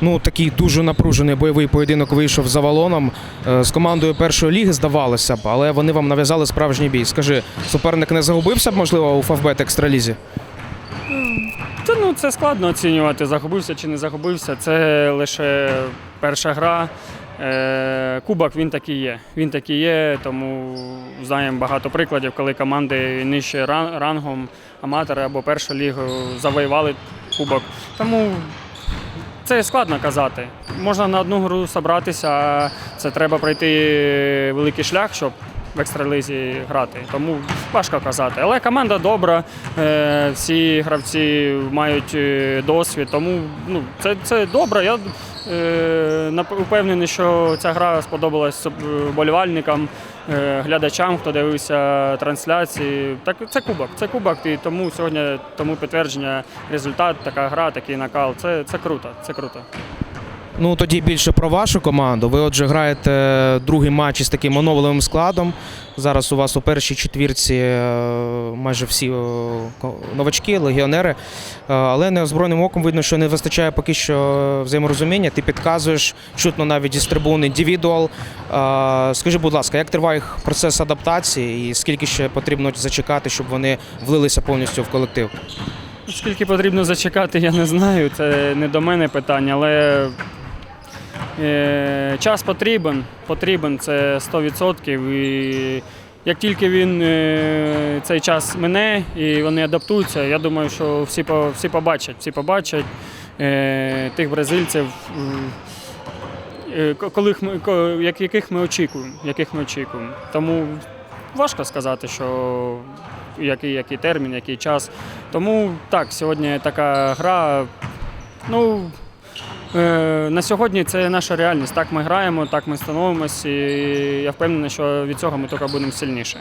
Ну, такий дуже напружений бойовий поєдинок вийшов за валоном. Е, З командою першої ліги здавалося б, але вони вам нав'язали справжній бій. Скажи, суперник не загубився б, можливо, у Фавбет екстралізі? Та ну це складно оцінювати, загубився чи не загубився. Це лише перша гра. Е, Кубок він такий є. Він такий є, тому знаємо багато прикладів, коли команди нижче ран- рангом аматори або першу лігу завоювали кубок. Тому це складно казати. Можна на одну гру зібратися, а це треба пройти великий шлях, щоб в екстрализі грати. Тому важко казати. Але команда добра, е, всі гравці мають е, досвід, тому ну, це, це добре. Я впевнений, що ця гра сподобалась болівальникам, вболівальникам, е, глядачам, хто дивився трансляції. Так, це кубок, це кубок, і тому сьогодні тому підтвердження результат, така гра, такий накал. Це, це круто, це круто. Ну тоді більше про вашу команду. Ви отже граєте другий матч із таким оновленим складом. Зараз у вас у першій четвірці е, майже всі е, новачки, легіонери. Е, Але неозброєним оком видно, що не вистачає поки що взаєморозуміння. Ти підказуєш чутно навіть із трибун індивідуал. Е, Скажи, будь ласка, як триває їх процес адаптації і скільки ще потрібно зачекати, щоб вони влилися повністю в колектив? Скільки потрібно зачекати, я не знаю. Це не до мене питання, але е, час потрібен. Потрібен це 100%. І як тільки він е, цей час мине і вони адаптуються, я думаю, що всі, всі побачать, всі побачать е, тих бразильців. е, Коли яких ми очікуємо, яких ми очікуємо. Тому важко сказати, що який, який термін, який час. Тому так, сьогодні така гра. Ну, е, на сьогодні це наша реальність. Так ми граємо, так ми становимося, і я впевнений, що від цього ми тільки будемо сильніше.